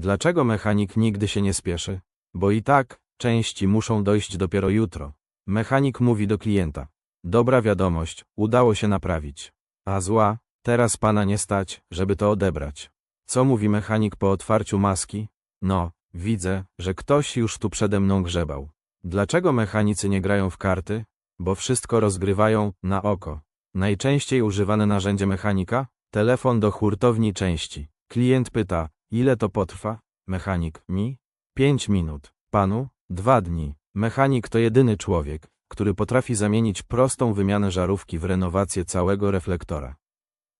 Dlaczego mechanik nigdy się nie spieszy? Bo i tak, części muszą dojść dopiero jutro. Mechanik mówi do klienta. Dobra wiadomość, udało się naprawić. A zła, teraz pana nie stać, żeby to odebrać. Co mówi mechanik po otwarciu maski? No, widzę, że ktoś już tu przede mną grzebał. Dlaczego mechanicy nie grają w karty? Bo wszystko rozgrywają na oko. Najczęściej używane narzędzie mechanika? Telefon do hurtowni części. Klient pyta, ile to potrwa? Mechanik, mi? Pięć minut. Panu? Dwa dni. Mechanik to jedyny człowiek, który potrafi zamienić prostą wymianę żarówki w renowację całego reflektora.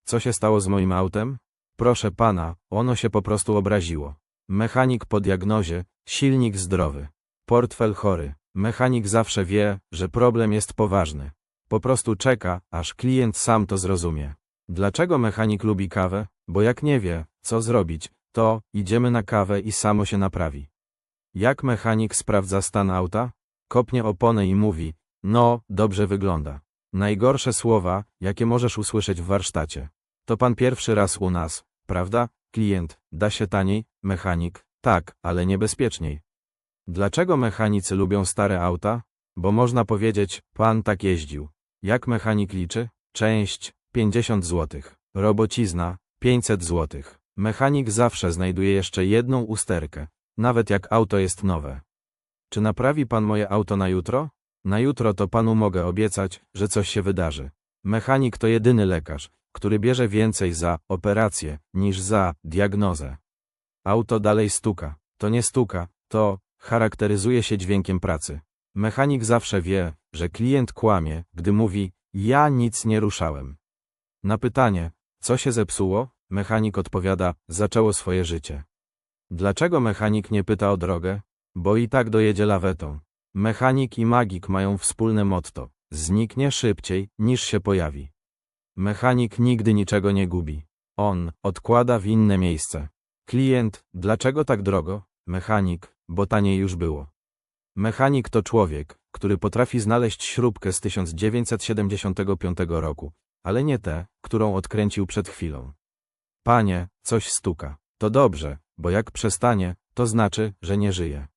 Co się stało z moim autem? Proszę pana, ono się po prostu obraziło. Mechanik po diagnozie, silnik zdrowy. Portfel chory. Mechanik zawsze wie, że problem jest poważny. Po prostu czeka, aż klient sam to zrozumie. Dlaczego mechanik lubi kawę? Bo jak nie wie, co zrobić, to idziemy na kawę i samo się naprawi. Jak mechanik sprawdza stan auta? Kopnie oponę i mówi, no, dobrze wygląda. Najgorsze słowa, jakie możesz usłyszeć w warsztacie. To pan pierwszy raz u nas, prawda? Klient, da się taniej? Mechanik, tak, ale niebezpieczniej. Dlaczego mechanicy lubią stare auta? Bo można powiedzieć, pan tak jeździł. Jak mechanik liczy? Część 50 zł. Robocizna 500 zł. Mechanik zawsze znajduje jeszcze jedną usterkę, nawet jak auto jest nowe. Czy naprawi pan moje auto na jutro? Na jutro to panu mogę obiecać, że coś się wydarzy. Mechanik to jedyny lekarz, który bierze więcej za operację niż za diagnozę. Auto dalej stuka. To nie stuka, to charakteryzuje się dźwiękiem pracy. Mechanik zawsze wie, że klient kłamie, gdy mówi: Ja nic nie ruszałem. Na pytanie, co się zepsuło, mechanik odpowiada: Zaczęło swoje życie. Dlaczego mechanik nie pyta o drogę? Bo i tak dojedzie lawetą. Mechanik i magik mają wspólne motto: zniknie szybciej, niż się pojawi. Mechanik nigdy niczego nie gubi. On odkłada w inne miejsce. Klient, dlaczego tak drogo? Mechanik, bo taniej już było. Mechanik to człowiek, który potrafi znaleźć śrubkę z 1975 roku, ale nie tę, którą odkręcił przed chwilą. Panie, coś stuka. To dobrze, bo jak przestanie, to znaczy, że nie żyje.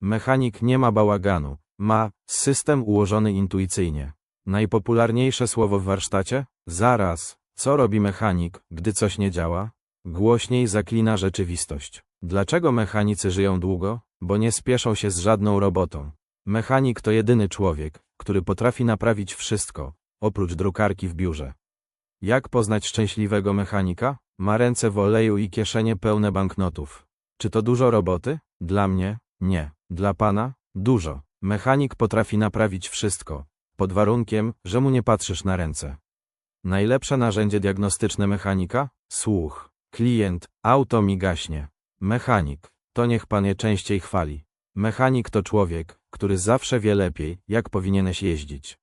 Mechanik nie ma bałaganu, ma system ułożony intuicyjnie. Najpopularniejsze słowo w warsztacie? Zaraz. Co robi mechanik, gdy coś nie działa? Głośniej zaklina rzeczywistość. Dlaczego mechanicy żyją długo? Bo nie spieszą się z żadną robotą. Mechanik to jedyny człowiek, który potrafi naprawić wszystko, oprócz drukarki w biurze. Jak poznać szczęśliwego mechanika? Ma ręce w oleju i kieszenie pełne banknotów. Czy to dużo roboty? Dla mnie? Nie. Dla pana? Dużo. Mechanik potrafi naprawić wszystko, pod warunkiem, że mu nie patrzysz na ręce. Najlepsze narzędzie diagnostyczne mechanika? Słuch. Klient, auto mi gaśnie. Mechanik, to niech pan je częściej chwali. Mechanik to człowiek, który zawsze wie lepiej, jak powinieneś jeździć.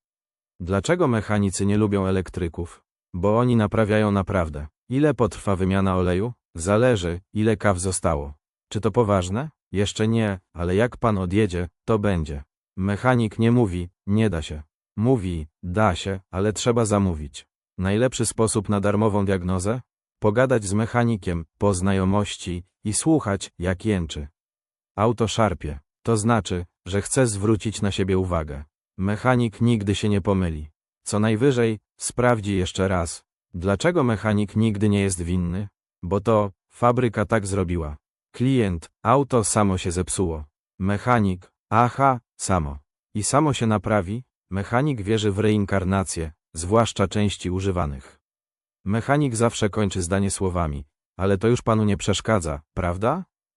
Dlaczego mechanicy nie lubią elektryków? Bo oni naprawiają naprawdę. Ile potrwa wymiana oleju? Zależy, ile kaw zostało. Czy to poważne? Jeszcze nie, ale jak pan odjedzie, to będzie. Mechanik nie mówi, nie da się. Mówi, da się, ale trzeba zamówić. Najlepszy sposób na darmową diagnozę? Pogadać z mechanikiem, po znajomości i słuchać, jak jęczy. Auto szarpie. To znaczy, że chce zwrócić na siebie uwagę. Mechanik nigdy się nie pomyli. Co najwyżej, sprawdzi jeszcze raz. Dlaczego mechanik nigdy nie jest winny? Bo to, fabryka tak zrobiła. Klient, auto samo się zepsuło. Mechanik, aha, samo. I samo się naprawi? Mechanik wierzy w reinkarnację, zwłaszcza części używanych. Mechanik zawsze kończy zdanie słowami, ale to już panu nie przeszkadza, prawda?